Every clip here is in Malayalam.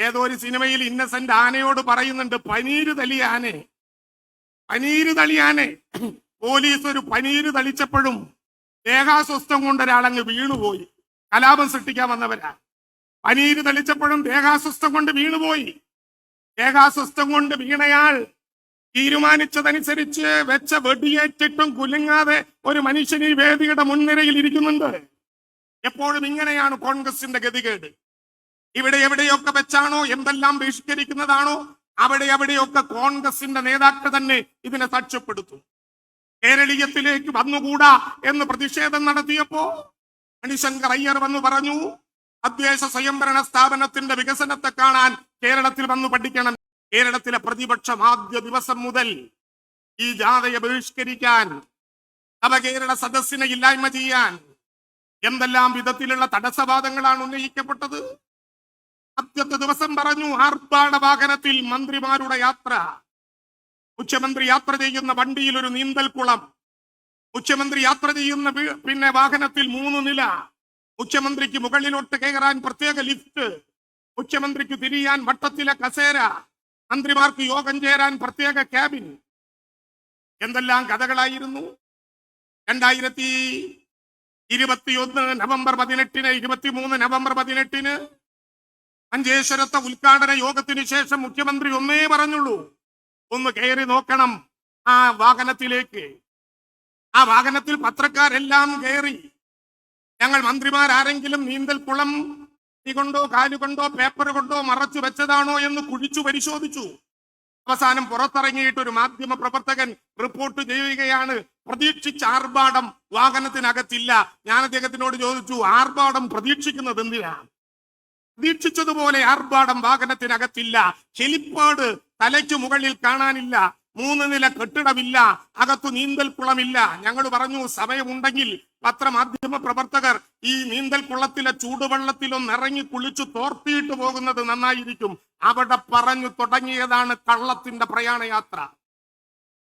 ഏതോ ഒരു സിനിമയിൽ ഇന്നസെന്റ് ആനയോട് പറയുന്നുണ്ട് പനീര് തളി ആനെ. പനീര് തളി ആനെ. പോലീസ് ഒരു പനീര് തളിച്ചപ്പോഴും ദേഹാസ്വസ്ഥം കൊണ്ട് ഒരാളങ്ങ് വീണുപോയി. കലാപം സൃഷ്ടിക്കാൻ വന്നവരാ. പനീര് തളിച്ചപ്പോഴും ദേഹാസ്വസ്ഥം കൊണ്ട് വീണുപോയി. ദേഹാസ്വസ്ഥം കൊണ്ട് വീണയാൾ തീരുമാനിച്ചതനുസരിച്ച് വെച്ച വെടിയേറ്റിട്ടും കുലുങ്ങാതെ ഒരു മനുഷ്യൻ ഈ വേദിയുടെ മുൻനിരയിൽ ഇരിക്കുന്നുണ്ട്. എപ്പോഴും ഇങ്ങനെയാണ് കോൺഗ്രസിന്റെ ഗതികേട്. ഇവിടെ എവിടെയൊക്കെ വെച്ചാണോ എന്തെല്ലാം ബഹിഷ്കരിക്കുന്നതാണോ അവിടെ എവിടെയൊക്കെ കോൺഗ്രസിന്റെ നേതാക്കൾ തന്നെ ഇതിനെ സാക്ഷ്യപ്പെടുത്തും. കേരളീയത്തിലേക്ക് വന്നുകൂടാ എന്ന് പ്രതിഷേധം നടത്തിയപ്പോ മണിശങ്കർ അയ്യർ വന്നു പറഞ്ഞു അദ്വേഷ സ്വയംഭരണ സ്ഥാപനത്തിന്റെ വികസനത്തെ കാണാൻ കേരളത്തിൽ വന്നു പഠിക്കണം. കേരളത്തിലെ പ്രതിപക്ഷം ആദ്യ ദിവസം മുതൽ ഈ ജാഥയെ ബഹിഷ്കരിക്കാൻ നവകേരള സദസ്സിനെ ഇല്ലായ്മ ചെയ്യാൻ എന്തെല്ലാം വിധത്തിലുള്ള തടസ്സവാദങ്ങളാണ് ഉന്നയിക്കപ്പെട്ടത്? ആദ്യത്തെ ദിവസം പറഞ്ഞു ആർപ്പാട വാഹനത്തിൽ മന്ത്രിമാരുടെ യാത്ര. മുഖ്യമന്ത്രി യാത്ര ചെയ്യുന്ന വണ്ടിയിൽ ഒരു നീന്തൽക്കുളം മുഖ്യമന്ത്രി യാത്ര ചെയ്യുന്ന പിന്നെ വാഹനത്തിൽ മൂന്ന് നില. മുഖ്യമന്ത്രിക്ക് മുകളിലോട്ട് കയറാൻ പ്രത്യേക ലിഫ്റ്റ്. മുഖ്യമന്ത്രിക്ക് തിരിയാൻ വട്ടത്തിലെ കസേര. മന്ത്രിമാർക്ക് യോഗം ചേരാൻ പ്രത്യേക ക്യാബിൻ. എന്തെല്ലാം കഥകളായിരുന്നു? രണ്ടായിരത്തി ഇരുപത്തിയൊന്ന് നവംബർ പതിനെട്ടിന് ഇരുപത്തിമൂന്ന് നവംബർ പതിനെട്ടിന് മഞ്ചേശ്വരത്തെ ഉദ്ഘാടന യോഗത്തിന് ശേഷം മുഖ്യമന്ത്രി ഒന്നേ പറഞ്ഞുള്ളൂ. ഒന്ന് കയറി നോക്കണം ആ വാഹനത്തിലേക്ക്. ആ വാഹനത്തിൽ പത്രക്കാരെല്ലാം കയറി. ഞങ്ങൾ മന്ത്രിമാരാരെങ്കിലും നീന്തൽ കുളം കൊണ്ടോ കാലുകൊണ്ടോ പേപ്പർ കൊണ്ടോ മറച്ചു വെച്ചതാണോ എന്ന് കുഴിച്ചു പരിശോധിച്ചു. അവസാനം പുറത്തിറങ്ങിയിട്ട് ഒരു മാധ്യമ പ്രവർത്തകൻ റിപ്പോർട്ട് ചെയ്യുകയാണ്. പ്രതീക്ഷിച്ച ആർഭാടം വാഹനത്തിനകത്തില്ല. ഞാൻ അദ്ദേഹത്തിനോട് ചോദിച്ചു ആർഭാടം പ്രതീക്ഷിക്കുന്നത് എന്തിനാ? പ്രതീക്ഷിച്ചതുപോലെ ആർഭാടം വാഹനത്തിനകത്തില്ല. ഹെലിപ്പാഡ് തലയ്ക്ക് മുകളിൽ കാണാനില്ല. മൂന്ന് നില കെട്ടിടമില്ല. അകത്തു നീന്തൽക്കുളമില്ല ഞങ്ങൾ പറഞ്ഞു സമയമുണ്ടെങ്കിൽ പത്രമാധ്യമ പ്രവർത്തകർ ഈ നീന്തൽക്കുളത്തിലെ ചൂടുവെള്ളത്തിലൊന്ന് ഇറങ്ങി കുളിച്ചു തോർത്തിയിട്ട് പോകുന്നത് നന്നായിരിക്കും. അവിടെ പറഞ്ഞു തുടങ്ങിയതാണ് കള്ളത്തിന്റെ പ്രയാണയാത്ര.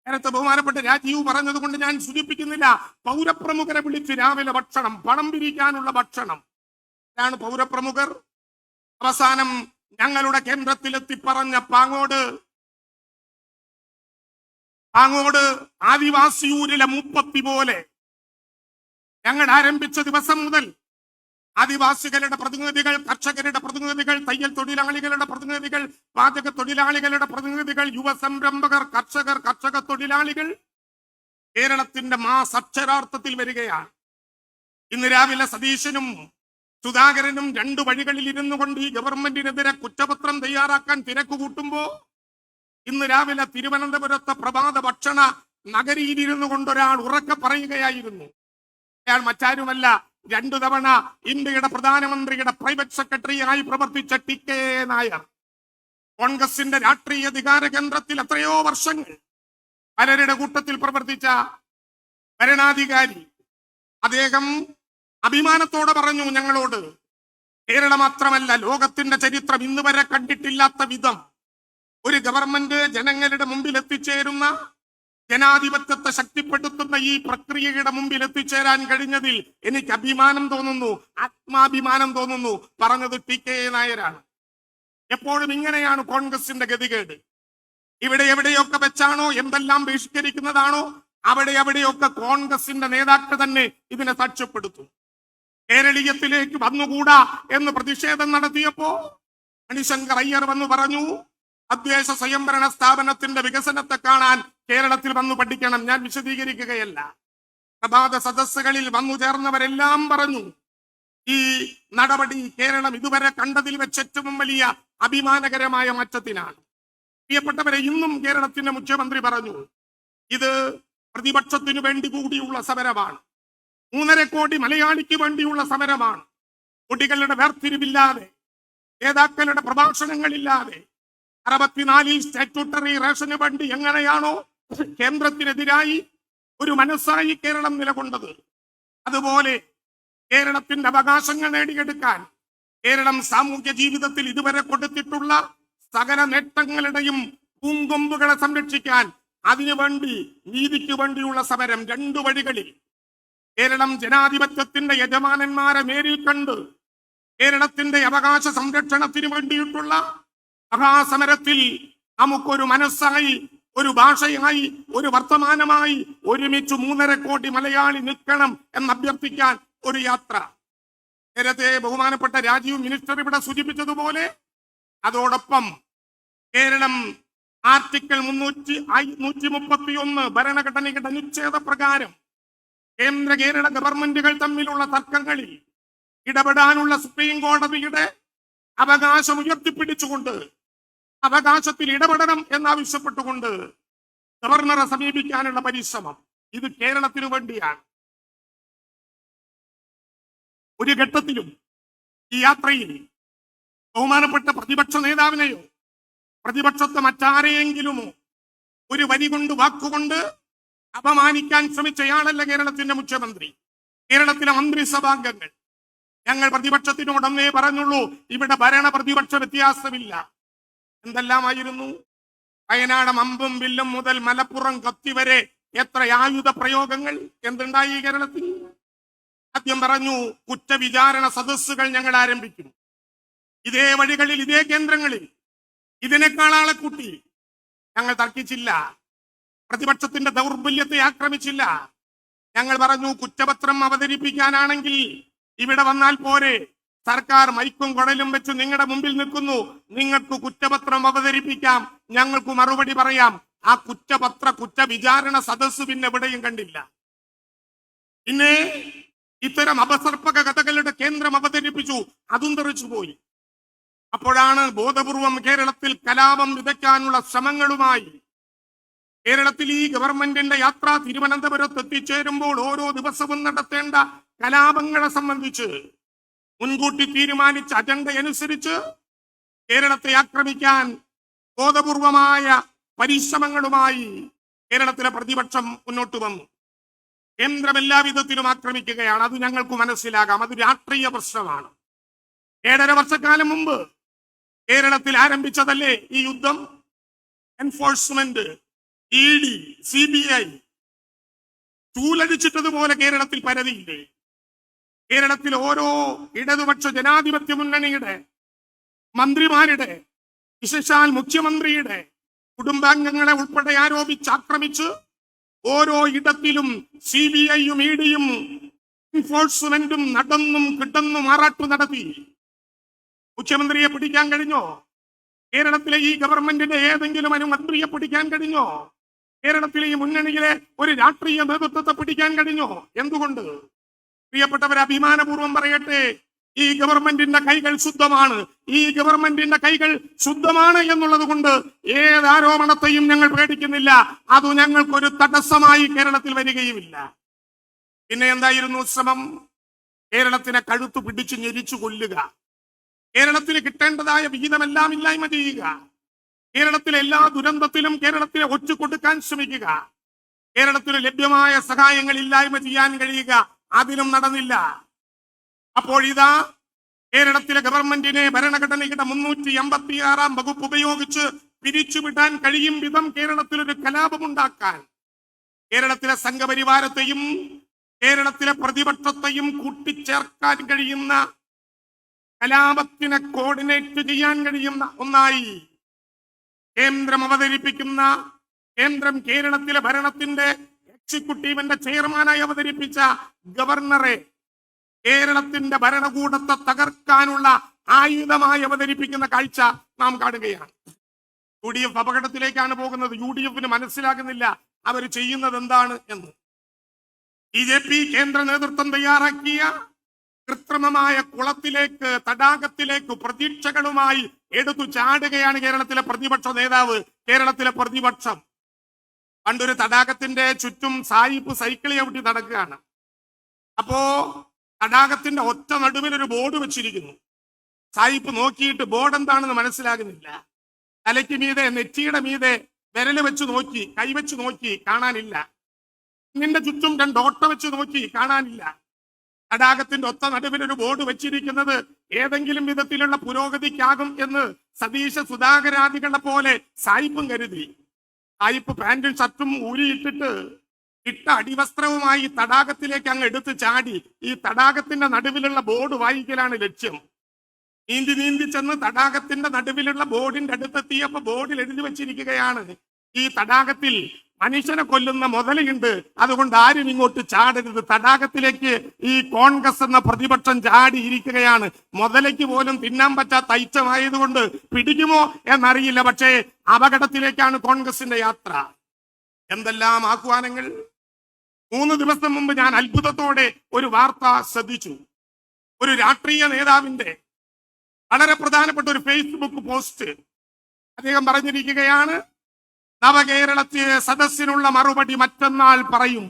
നേരത്തെ ബഹുമാനപ്പെട്ട രാജീവ് പറഞ്ഞത് കൊണ്ട് ഞാൻ സൂചിപ്പിക്കുന്നില്ല. പൗരപ്രമുഖരെ വിളിച്ച് രാവിലെ ഭക്ഷണം പണം പിരിക്കാനുള്ള ഭക്ഷണം. ആരാണ് പൗരപ്രമുഖർ? അവസാനം ഞങ്ങളുടെ കേന്ദ്രത്തിലെത്തി പറഞ്ഞ പാങ്ങോട്. പാങ്ങോട് ആദിവാസിയൂരിലെ മുപ്പത്തി പോലെ ഞങ്ങൾ ആരംഭിച്ച ദിവസം മുതൽ ആദിവാസികളുടെ പ്രതിനിധികൾ കർഷകരുടെ പ്രതിനിധികൾ തയ്യൽ തൊഴിലാളികളുടെ പ്രതിനിധികൾ പാചക തൊഴിലാളികളുടെ പ്രതിനിധികൾ യുവ സംരംഭകർ കർഷകർ കർഷക തൊഴിലാളികൾ കേരളത്തിന്റെ മാ അക്ഷരാർത്ഥത്തിൽ വരികയാണ്. ഇന്ന് രാവിലെ സതീശനും സുധാകരനും രണ്ടു വഴികളിൽ ഇരുന്നു കൊണ്ട് ഈ ഗവൺമെന്റിനെതിരെ കുറ്റപത്രം തയ്യാറാക്കാൻ തിരക്ക് കൂട്ടുമ്പോ ഇന്ന് രാവിലെ തിരുവനന്തപുരത്തെ പ്രഭാത ഭക്ഷണ നഗരിയിലിരുന്നു കൊണ്ട് ഒരാൾ ഉറക്കെ പറയുകയായിരുന്നു. അയാൾ മറ്റാരുമല്ല രണ്ടു തവണ ഇന്ത്യയുടെ പ്രധാനമന്ത്രിയുടെ പ്രൈവറ്റ് സെക്രട്ടറിയായി പ്രവർത്തിച്ച ടി കെ നായർ. കോൺഗ്രസിന്റെ രാഷ്ട്രീയ അധികാര കേന്ദ്രത്തിൽ എത്രയോ വർഷങ്ങൾ പലരുടെ കൂട്ടത്തിൽ പ്രവർത്തിച്ച ഭരണാധികാരി. അദ്ദേഹം അഭിമാനത്തോടെ പറഞ്ഞു ഞങ്ങളോട് കേരളം മാത്രമല്ല ലോകത്തിന്റെ ചരിത്രം ഇന്ന് വരെ കണ്ടിട്ടില്ലാത്ത വിധം ഒരു ഗവൺമെന്റ് ജനങ്ങളുടെ മുമ്പിൽ എത്തിച്ചേരുന്ന ജനാധിപത്യത്തെ ശക്തിപ്പെടുത്തുന്ന ഈ പ്രക്രിയയുടെ മുമ്പിൽ എത്തിച്ചേരാൻ കഴിഞ്ഞതിൽ എനിക്ക് അഭിമാനം തോന്നുന്നു ആത്മാഭിമാനം തോന്നുന്നു. പറഞ്ഞത് ടി കെ നായരാണ്. എപ്പോഴും ഇങ്ങനെയാണ് കോൺഗ്രസിന്റെ ഗതികേട്. ഇവിടെ എവിടെയൊക്കെ വെച്ചാണോ എന്തെല്ലാം ബഹിഷ്കരിക്കുന്നതാണോ അവിടെ എവിടെയൊക്കെ കോൺഗ്രസിന്റെ നേതാക്കൾ തന്നെ ഇതിനെ സാക്ഷ്യപ്പെടുത്തും. കേരളീയത്തിലേക്ക് വന്നുകൂടാ എന്ന് പ്രതിഷേധം നടത്തിയപ്പോ മണിശങ്കർ അയ്യർ വന്ന് പറഞ്ഞു അദ്വേഷ സ്വയംഭരണ സ്ഥാപനത്തിന്റെ വികസനത്തെ കാണാൻ കേരളത്തിൽ വന്നു പഠിക്കണം. ഞാൻ വിശദീകരിക്കുകയല്ല. പ്രഭാത സദസ്സുകളിൽ വന്നു ചേർന്നവരെല്ലാം പറഞ്ഞു ഈ നടപടി കേരളം ഇതുവരെ കണ്ടതിൽ വെച്ച് ഏറ്റവും വലിയ അഭിമാനകരമായ മാറ്റത്തിനാണ്. പ്രിയപ്പെട്ടവരെ ഇന്നും കേരളത്തിന്റെ മുഖ്യമന്ത്രി പറഞ്ഞു ഇത് പ്രതിപക്ഷത്തിനു വേണ്ടി കൂടിയുള്ള സമരമാണ്. മൂന്നര കോടി മലയാളിക്ക് വേണ്ടിയുള്ള സമരമാണ്. കുട്ടികളുടെ വേർതിരിവില്ലാതെ നേതാക്കളുടെ പ്രഭാഷണങ്ങളില്ലാതെ അറുപത്തിനാലിൽ സ്റ്റാറ്റ്യൂട്ടറി റേഷന് വേണ്ടി എങ്ങനെയാണോ കേന്ദ്രത്തിനെതിരായി ഒരു മനസ്സായി കേരളം നിലകൊണ്ടത്. അതുപോലെ കേരളത്തിന്റെ അവകാശങ്ങൾ നേടിയെടുക്കാൻ കേരളം സാമൂഹ്യ ജീവിതത്തിൽ ഇതുവരെ കൊടുത്തിട്ടുള്ള സകല നേട്ടങ്ങളുടെയും പൂങ്കൊമ്പുകളെ സംരക്ഷിക്കാൻ അതിനുവേണ്ടി നീതിക്ക് വേണ്ടിയുള്ള സമരം രണ്ടു വഴികളിൽ കേരളം ജനാധിപത്യത്തിന്റെ യജമാനന്മാരെ നേരിൽ കണ്ട് കേരളത്തിന്റെ അവകാശ സംരക്ഷണത്തിന് വേണ്ടിയിട്ടുള്ള മഹാസമരത്തിൽ നമുക്കൊരു മനസ്സായി ഒരു ഭാഷയായി ഒരു വർത്തമാനമായി ഒരുമിച്ച് മൂന്നര കോടി മലയാളി നിൽക്കണം എന്ന് അഭ്യർത്ഥിക്കാൻ ഒരു യാത്ര. നേരത്തെ ബഹുമാനപ്പെട്ട രാജീവ് മിനിസ്റ്റർ ഇവിടെ സൂചിപ്പിച്ചതുപോലെ അതോടൊപ്പം കേരളം ആർട്ടിക്കിൾ മുന്നൂറ്റി നൂറ്റി മുപ്പത്തി ഒന്ന് ഭരണഘടനയുടെ അനുച്ഛേദ പ്രകാരം കേന്ദ്ര കേരള ഗവൺമെന്റുകൾ തമ്മിലുള്ള തർക്കങ്ങളിൽ ഇടപെടാനുള്ള സുപ്രീം കോടതിയുടെ അവകാശം ഉയർത്തിപ്പിടിച്ചുകൊണ്ട് അവകാശത്തിൽ ഇടപെടണം എന്നാവശ്യപ്പെട്ടുകൊണ്ട് ഗവർണറെ സമീപിക്കാനുള്ള പരിശ്രമം ഇത് കേരളത്തിനു വേണ്ടിയാണ്. ഒരു ഘട്ടത്തിലും ഈ യാത്രയിൽ ബഹുമാനപ്പെട്ട പ്രതിപക്ഷ നേതാവിനെയോ പ്രതിപക്ഷത്തെ മറ്റാരെയെങ്കിലുമോ ഒരു വരി കൊണ്ട് വാക്കുകൊണ്ട് അപമാനിക്കാൻ ശ്രമിച്ചയാളല്ല കേരളത്തിന്റെ മുഖ്യമന്ത്രി. കേരളത്തിലെ മന്ത്രിസഭാംഗങ്ങൾ. ഞങ്ങൾ പ്രതിപക്ഷത്തിനോടൊന്നേ പറഞ്ഞുള്ളൂ ഇവിടെ ഭരണ പ്രതിപക്ഷ വ്യത്യാസമില്ല. എന്തെല്ലാമായിരുന്നു? വയനാട് അമ്പും വില്ലും മുതൽ മലപ്പുറം കത്തി വരെ എത്ര ആയുധ പ്രയോഗങ്ങൾ എന്തുണ്ടായി കേരളത്തിൽ? ആദ്യം പറഞ്ഞു കുറ്റവിചാരണ സദസ്സുകൾ ഞങ്ങൾ ആരംഭിക്കും. ഇതേ വഴികളിൽ ഇതേ കേന്ദ്രങ്ങളിൽ. ഇതിനേക്കാൾ ആളെ കൂട്ടി. ഞങ്ങൾ തർക്കിച്ചില്ല. പ്രതിപക്ഷത്തിന്റെ ദൗർബല്യത്തെ ആക്രമിച്ചില്ല. ഞങ്ങൾ പറഞ്ഞു കുറ്റപത്രം അവതരിപ്പിക്കാനാണെങ്കിൽ ഇവിടെ വന്നാൽ പോരെ. സർക്കാർ മൈക്കും കുടലും വെച്ച് നിങ്ങളുടെ മുമ്പിൽ നിൽക്കുന്നു. നിങ്ങൾക്ക് കുറ്റപത്രം അവതരിപ്പിക്കാം. ഞങ്ങൾക്ക് മറുപടി പറയാം. ആ കുറ്റപത്ര കുറ്റ വിചാരണ സദസ്സ് പിന്നെ എവിടെയും കണ്ടില്ല. പിന്നെ ഇത്തരം അപസർപ്പക കഥകളുടെ കേന്ദ്രം അവതരിപ്പിച്ചു. അതും തെറിച്ചു പോയി. അപ്പോഴാണ് ബോധപൂർവം കേരളത്തിൽ കലാപം വിതയ്ക്കാനുള്ള ശ്രമങ്ങളുമായി കേരളത്തിൽ ഈ ഗവൺമെന്റിന്റെ യാത്ര തിരുവനന്തപുരത്ത് എത്തിച്ചേരുമ്പോൾ ഓരോ ദിവസവും നടത്തേണ്ട കലാപങ്ങളെ സംബന്ധിച്ച് മുൻകൂട്ടി തീരുമാനിച്ച അജണ്ട അനുസരിച്ച് കേരളത്തെ ആക്രമിക്കാൻ ബോധപൂർവമായ പരിശ്രമങ്ങളുമായി കേരളത്തിലെ പ്രതിപക്ഷം മുന്നോട്ട് വന്നു. കേന്ദ്രം എല്ലാ വിധത്തിലും ആക്രമിക്കുകയാണ്. അത് ഞങ്ങൾക്ക് മനസ്സിലാകാം. അത് രാഷ്ട്രീയ പ്രശ്നമാണ്. ഏഴര വർഷക്കാലം മുമ്പ് കേരളത്തിൽ ആരംഭിച്ചതല്ലേ ഈ യുദ്ധം? Enforcement E D C B I ചൂലടിച്ചിട്ടതുപോലെ കേരളത്തിൽ പരതിയില്ലേ? കേരളത്തിൽ ഓരോ ഇടതുപക്ഷ ജനാധിപത്യ മുന്നണിയുടെ മന്ത്രിമാരുടെ വിശേഷാൽ മുഖ്യമന്ത്രിയുടെ കുടുംബാംഗങ്ങളെ ഉൾപ്പെടെ ആരോപിച്ച് ആക്രമിച്ച് ഓരോ ഇടത്തിലും സി ബി ഐയും ഇ ഡിയും എൻഫോഴ്സ്മെന്റും നടന്നും കിടന്നും മാറാട്ടു നടത്തി. മുഖ്യമന്ത്രിയെ പിടിക്കാൻ കഴിഞ്ഞോ? കേരളത്തിലെ ഈ ഗവൺമെന്റിന്റെ ഏതെങ്കിലും ഒരു മന്ത്രിയെ പിടിക്കാൻ കഴിഞ്ഞോ? കേരളത്തിലെ ഈ മുന്നണിയിലെ ഒരു രാഷ്ട്രീയ നേതൃത്വത്തെ പിടിക്കാൻ കഴിഞ്ഞോ? എന്തുകൊണ്ട്? പ്രിയപ്പെട്ടവർ അഭിമാനപൂർവം പറയട്ടെ. ഈ ഗവൺമെന്റിന്റെ കൈകൾ ശുദ്ധമാണ്. ഈ ഗവൺമെന്റിന്റെ കൈകൾ ശുദ്ധമാണ് എന്നുള്ളത് കൊണ്ട് ഏത് ആരോപണത്തെയും ഞങ്ങൾ പേടിക്കുന്നില്ല. അത് ഞങ്ങൾക്കൊരു തടസ്സമായി കേരളത്തിൽ വരികയുമില്ല. പിന്നെ എന്തായിരുന്നു ശ്രമം? കേരളത്തിനെ കഴുത്തു പിടിച്ചു ഞെരിച്ചു കൊല്ലുക. കേരളത്തിന് കിട്ടേണ്ടതായ വിഹിതമെല്ലാം ഇല്ലായ്മ ചെയ്യുക. കേരളത്തിലെ എല്ലാ ദുരന്തത്തിലും കേരളത്തിലെ ഒച്ചു കൊടുക്കാൻ ശ്രമിക്കുക. കേരളത്തിന് ലഭ്യമായ സഹായങ്ങൾ ഇല്ലായ്മ ചെയ്യാൻ കഴിയുക. അതിലും നടന്നില്ല. അപ്പോൾ ഇതാ കേരളത്തിലെ ഗവൺമെന്റിനെ ഭരണഘടനയുടെ മുന്നൂറ്റി എൺപത്തി ആറാം വകുപ്പ് ഉപയോഗിച്ച് പിരിച്ചുവിടാൻ കഴിയും വിധം കേരളത്തിൽ ഒരു കലാപമുണ്ടാക്കാൻ. കേരളത്തിലെ സംഘപരിവാരത്തെയും കേരളത്തിലെ പ്രതിപക്ഷത്തെയും കൂട്ടിച്ചേർക്കാൻ കഴിയുന്ന കലാപത്തിനെ കോർഡിനേറ്റ് ചെയ്യാൻ കഴിയുന്ന ഒന്നായി കേന്ദ്രം അവതരിപ്പിക്കുന്ന കേന്ദ്രം കേരളത്തിലെ ഭരണത്തിന്റെ എക്സിക്യൂട്ടീവിന്റെ ചെയർമാനായി അവതരിപ്പിച്ച ഗവർണറെ കേരളത്തിന്റെ ഭരണകൂടത്തെ തകർക്കാനുള്ള ആയുധമായി അവതരിപ്പിക്കുന്ന കാഴ്ച നാം കാണുകയാണ്. യു ഡി എഫ് അപകടത്തിലേക്കാണ് പോകുന്നത്. യു ഡി എഫിന് മനസ്സിലാകുന്നില്ല അവർ ചെയ്യുന്നത് എന്താണ് എന്ന്. ബി ജെ പി കേന്ദ്ര നേതൃത്വം തയ്യാറാക്കിയ കൃത്രിമമായ കുളത്തിലേക്ക് തടാകത്തിലേക്ക് പ്രതീക്ഷകളുമായി എടുത്തു ചാടുകയാണ് കേരളത്തിലെ പ്രതിപക്ഷ നേതാവ് കേരളത്തിലെ പ്രതിപക്ഷം. പണ്ടൊരു തടാകത്തിന്റെ ചുറ്റും സായിപ്പ് സൈക്കിൾ ചവിട്ടി നടക്കുകയാണ്. അപ്പോ തടാകത്തിന്റെ ഒറ്റ നടുവിൽ ഒരു ബോർഡ് വെച്ചിരിക്കുന്നു. സായിപ്പ് നോക്കിയിട്ട് ബോർഡ് എന്താണെന്ന് മനസ്സിലാകുന്നില്ല. തലയ്ക്ക് മീതെ നെറ്റിയുടെ മീതെ വിരൽ വെച്ച് നോക്കി കൈവച്ച് നോക്കി കാണാനില്ല. നിന്റെ ചുറ്റും രണ്ട് ഓട്ട വെച്ച് നോക്കി കാണാനില്ല. തടാകത്തിന്റെ ഒത്ത നടുവിൽ ഒരു ബോർഡ് വെച്ചിരിക്കുന്നത് ഏതെങ്കിലും വിധത്തിലുള്ള പുരോഗതിക്കാകും എന്ന് സതീശ സുധാകരാദികളെ പോലെ സായിപ്പും കരുതി. സായിപ്പ് പാന്റും ഷർട്ടും ഊരിയിട്ടിട്ട് ഇട്ട അടിവസ്ത്രവുമായി തടാകത്തിലേക്ക് അങ്ങ് എടുത്ത് ചാടി ഈ തടാകത്തിന്റെ നടുവിലുള്ള ബോർഡ് വായിക്കലാണ് ലക്ഷ്യം. നീന്തി നീന്തി ചെന്ന് തടാകത്തിന്റെ നടുവിലുള്ള ബോർഡിന്റെ അടുത്തെത്തിയപ്പോ ബോർഡിൽ എഴുതി വെച്ചിരിക്കുകയാണ് ഈ തടാകത്തിൽ മനുഷ്യനെ കൊല്ലുന്ന മുതലയുണ്ട്. അതുകൊണ്ട് ആരും ഇങ്ങോട്ട് ചാടരുത്. തടാകത്തിലേക്ക് ഈ കോൺഗ്രസ് എന്ന പ്രതിപക്ഷം ചാടിയിരിക്കുകയാണ്. മുതലയ്ക്ക് പോലും തിന്നാൻ പറ്റാത്ത ഐറ്റമായതുകൊണ്ട് പിടിക്കുമോ എന്നറിയില്ല. പക്ഷേ അപകടത്തിലേക്കാണ് കോൺഗ്രസിന്റെ യാത്ര. എന്തെല്ലാം ആഹ്വാനങ്ങൾ? മൂന്ന് ദിവസം മുമ്പ് ഞാൻ അത്ഭുതത്തോടെ ഒരു വാർത്ത ശ്രദ്ധിച്ചു. ഒരു രാഷ്ട്രീയ നേതാവിന്റെ വളരെ പ്രധാനപ്പെട്ട ഒരു ഫേസ്ബുക്ക് പോസ്റ്റ് അദ്ദേഹം പറഞ്ഞിരിക്കുകയാണ് നവകേരളത്തിലെ സദസ്സിനുള്ള മറുപടി മറ്റന്നാൾ പറയും.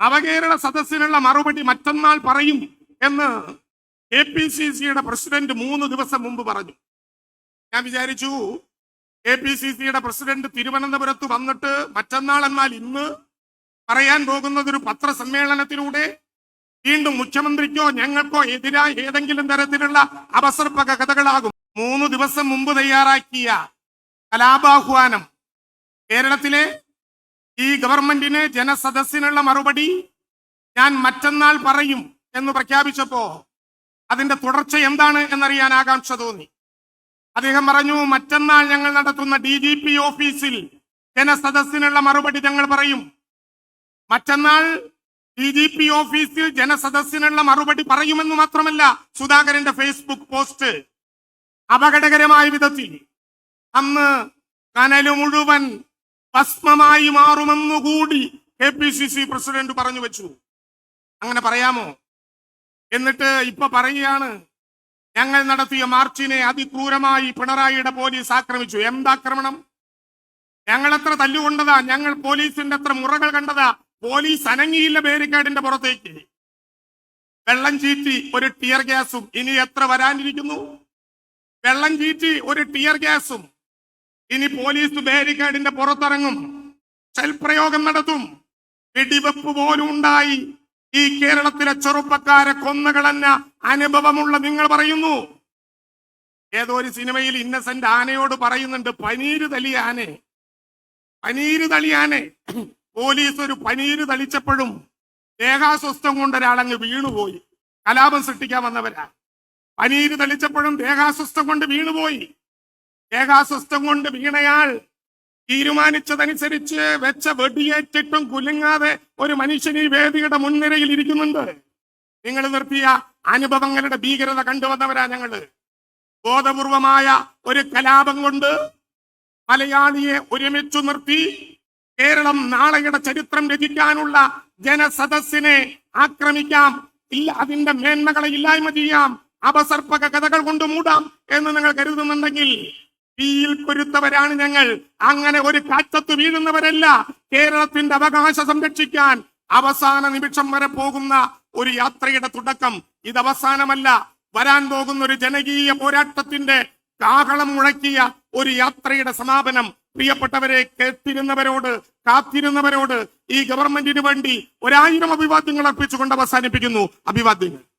നവകേരള സദസ്സിനുള്ള മറുപടി മറ്റന്നാൾ പറയും എന്ന് എ പി സി സിയുടെ പ്രസിഡന്റ് മൂന്ന് ദിവസം മുമ്പ് പറഞ്ഞു. ഞാൻ വിചാരിച്ചു എ പി സി സിയുടെ പ്രസിഡന്റ് തിരുവനന്തപുരത്ത് വന്നിട്ട് മറ്റന്നാൾ എന്നാൽ ഇന്ന് പറയാൻ പോകുന്നത് ഒരു പത്രസമ്മേളനത്തിലൂടെ വീണ്ടും മുഖ്യമന്ത്രിക്കോ ഞങ്ങൾക്കോ എതിരായ ഏതെങ്കിലും തരത്തിലുള്ള അപസർപ്പക കഥകളാകും. മൂന്ന് ദിവസം മുമ്പ് തയ്യാറാക്കിയ കലാപാഹ്വാനം കേരളത്തിലെ ഈ ഗവൺമെന്റിന് ജനസദസ്സിനുള്ള മറുപടി ഞാൻ മറ്റന്നാൾ പറയും എന്ന് പ്രഖ്യാപിച്ചപ്പോ അതിന്റെ തുടർച്ച എന്താണ് എന്നറിയാൻ ആകാംക്ഷ തോന്നി. അദ്ദേഹം പറഞ്ഞു മറ്റന്നാൾ ഞങ്ങൾ നടത്തുന്ന ഡി ജി പി ഓഫീസിൽ ജനസദസ്സിനുള്ള മറുപടി ഞങ്ങൾ പറയും. മറ്റന്നാൾ ഡി ജി പി ഓഫീസിൽ ജനസദസ്സിനുള്ള മറുപടി പറയുമെന്ന് മാത്രമല്ല സുധാകരന്റെ ഫേസ്ബുക്ക് പോസ്റ്റ് അപകടകരമായ വിധത്തിൽ. അന്ന് കനൽ മുഴുവൻ ഭസ്മമായി മാറുമെന്നുകൂടി K P C C president പറഞ്ഞു വെച്ചു. അങ്ങനെ പറയാമോ? എന്നിട്ട് ഇപ്പൊ പറയുകയാണ് ഞങ്ങൾ നടത്തിയ മാർച്ചിനെ അതിക്രൂരമായി പിണറായിയുടെ പോലീസ് ആക്രമിച്ചു. എന്താക്രമണം? ഞങ്ങൾ എത്ര തല്ലുകൊണ്ടതാ? ഞങ്ങൾ പോലീസിന്റെ എത്ര മുറകൾ കണ്ടതാ? പോലീസ് അനങ്ങിയില്ല ബാരിക്കേഡിന്റെ പുറത്തേക്ക്. വെള്ളം ചീറ്റി ഒരു ടിയർ ഗ്യാസും ഇനി എത്ര വരാനിരിക്കുന്നു? വെള്ളം ചീറ്റി ഒരു ടിയർ ഗ്യാസും ഇനി പോലീസ് ബാരിക്കേഡിന്റെ പുറത്തിറങ്ങും. ശൽപ്രയോഗം നടത്തും. വെടിവെപ്പ് പോലും ഉണ്ടായി. ഈ കേരളത്തിലെ ചെറുപ്പക്കാരെ കൊന്നുകളഞ്ഞ അനുഭവമുള്ള നിങ്ങൾ പറയുന്നു. ഏതോ ഒരു സിനിമയിൽ ഇന്നസെന്റ് ആനയോട് പറയുന്നുണ്ട് പനീര് തലി ആനെ. പനീര് തളി ആനെ. പോലീസ് ഒരു പനീര് തളിച്ചപ്പോഴും ദേഹാസ്വസ്ഥം കൊണ്ട് ഒരാളങ്ങ് വീണുപോയി. കലാപം സൃഷ്ടിക്കാൻ വന്നവരാ. പനീര് തളിച്ചപ്പോഴും ദേഹാസ്വസ്ഥം കൊണ്ട് വീണുപോയി. ദേഹാസ്വസ്ഥം കൊണ്ട് വീണയാൾ തീരുമാനിച്ചതനുസരിച്ച് വെച്ച വെടിയേറ്റിട്ടും കുലുങ്ങാതെ ഒരു മനുഷ്യൻ ഈ വേദിയുടെ മുൻനിരയിൽ ഇരിക്കുന്നുണ്ട്. നിങ്ങൾ നിർത്തിയ അനുഭവങ്ങളുടെ ഭീകരത കണ്ടുവന്നവരാ ഞങ്ങൾ. ബോധപൂർവമായ ഒരു കലാപം കൊണ്ട് മലയാളിയെ ഒരുമിച്ചു നിർത്തി കേരളം നാളെയുടെ ചരിത്രം രചിക്കാനുള്ള ജനസദസ്സിനെ ആക്രമിക്കാം. ഇല്ല അതിന്റെ മേന്മകളെ ഇല്ലായ്മ ചെയ്യാം. അപസർപ്പക കഥകൾ കൊണ്ട് മൂടാം എന്ന് നിങ്ങൾ കരുതുന്നുണ്ടെങ്കിൽ തീയിൽ കൊരുത്തവരാണ് ഞങ്ങൾ. അങ്ങനെ ഒരു കാറ്റത്ത് വീഴുന്നവരല്ല. കേരളത്തിന്റെ അവകാശം സംരക്ഷിക്കാൻ അവസാന നിമിഷം വരെ പോകുന്ന ഒരു യാത്രയുടെ തുടക്കം ഇത് അവസാനമല്ല വരാൻ പോകുന്ന ഒരു ജനകീയ പോരാട്ടത്തിന്റെ കാഹളം മുഴക്കിയ ഒരു യാത്രയുടെ സമാപനം. പ്രിയപ്പെട്ടവരെ കേട്ടിരുന്നവരോട് കാത്തിരുന്നവരോട് ഈ ഗവൺമെന്റിന് വേണ്ടി ഒരായിരം അഭിവാദ്യങ്ങൾ അർപ്പിച്ചുകൊണ്ട് അവസാനിപ്പിക്കുന്നു. അഭിവാദ്യങ്ങൾ.